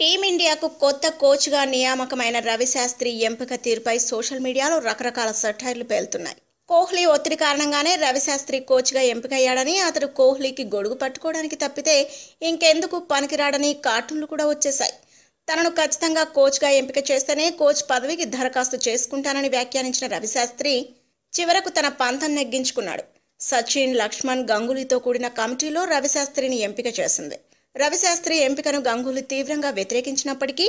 టీమిండియాకు కొత్త కోచ్గా నియామకమైన రవిశాస్త్రి ఎంపిక తీరుపై సోషల్ మీడియాలో రకరకాల సటైర్లు పేలుతున్నాయి. కోహ్లీ ఒత్తిడి కారణంగానే రవిశాస్త్రి కోచ్గా ఎంపికయ్యాడని అతడు కోహ్లీకి గొడుగు పట్టుకోవడానికి తప్పితే ఇంకెందుకు పనికిరాడని కార్టూన్లు కూడా వచ్చేశాయి. తనను ఖచ్చితంగా కోచ్గా ఎంపిక చేస్తేనే కోచ్ పదవికి దరఖాస్తు చేసుకుంటానని వ్యాఖ్యానించిన రవిశాస్త్రి చివరకు తన పంతం నెగ్గించుకున్నాడు. సచిన్ లక్ష్మణ్ గంగూలీతో కూడిన కమిటీలో రవిశాస్త్రిని ఎంపిక చేసింది. రవిశాస్త్రి ఎంపికను గంగూలీ తీవ్రంగా వ్యతిరేకించినప్పటికీ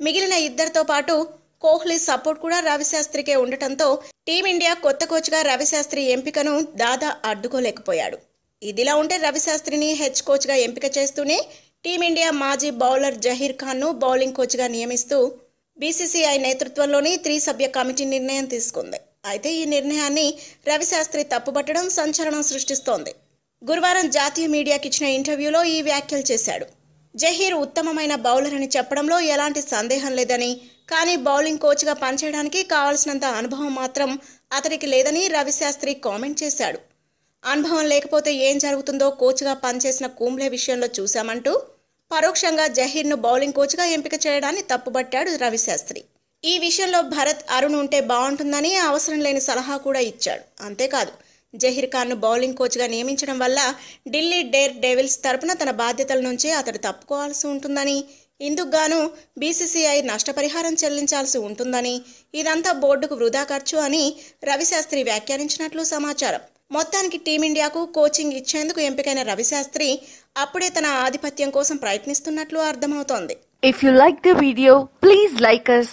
మిగిలిన ఇద్దరితో పాటు కోహ్లీ సపోర్ట్ కూడా రవిశాస్త్రికే ఉండటంతో టీమిండియా కొత్త కోచ్గా రవిశాస్త్రి ఎంపికను దాదా అడ్డుకోలేకపోయాడు. ఇదిలా ఉంటే రవిశాస్త్రిని హెచ్ కోచ్గా ఎంపిక చేస్తూనే టీమిండియా మాజీ బౌలర్ జహీర్ ఖాన్ను బౌలింగ్ కోచ్గా నియమిస్తూ బీసీసీఐ నేతృత్వంలోని త్రిసభ్య కమిటీ నిర్ణయం తీసుకుంది. అయితే ఈ నిర్ణయాన్ని రవిశాస్త్రి తప్పుపట్టడం సంచలనం సృష్టిస్తోంది. గురువారం జాతీయ మీడియాకి ఇచ్చిన ఇంటర్వ్యూలో ఈ వ్యాఖ్యలు చేశాడు. జహీర్ ఉత్తమమైన బౌలర్ అని చెప్పడంలో ఎలాంటి సందేహం లేదని కానీ బౌలింగ్ కోచ్గా పనిచేయడానికి కావాల్సినంత అనుభవం మాత్రం అతడికి లేదని రవిశాస్త్రి కామెంట్ చేశాడు. అనుభవం లేకపోతే ఏం జరుగుతుందో కోచ్గా పనిచేసిన కుంబ్లే విషయంలో చూశామంటూ పరోక్షంగా జహీర్ను బౌలింగ్ కోచ్గా ఎంపిక చేయడాన్ని తప్పుబట్టాడు రవిశాస్త్రి. ఈ విషయంలో భరత్ అరుణ్ ఉంటే బాగుంటుందని అవసరం లేని సలహా కూడా ఇచ్చాడు. అంతేకాదు జహీర్ ఖాన్ను బౌలింగ్ కోచ్గా నియమించడం వల్ల ఢిల్లీ డేర్ డెవిల్స్ తరపున తన బాధ్యతల నుంచి అతడు తప్పుకోవాల్సి ఉంటుందని ఇందుకు గాను బీసీసీఐ నష్టపరిహారం చెల్లించాల్సి ఉంటుందని ఇదంతా బోర్డుకు వృధా ఖర్చు అని రవిశాస్త్రి వ్యాఖ్యానించినట్లు సమాచారం. మొత్తానికి టీమిండియాకు కోచింగ్ ఇచ్చేందుకు ఎంపికైన రవిశాస్త్రి అప్పుడే తన ఆధిపత్యం కోసం ప్రయత్నిస్తున్నట్లు అర్థమవుతోంది. If you like the video please like us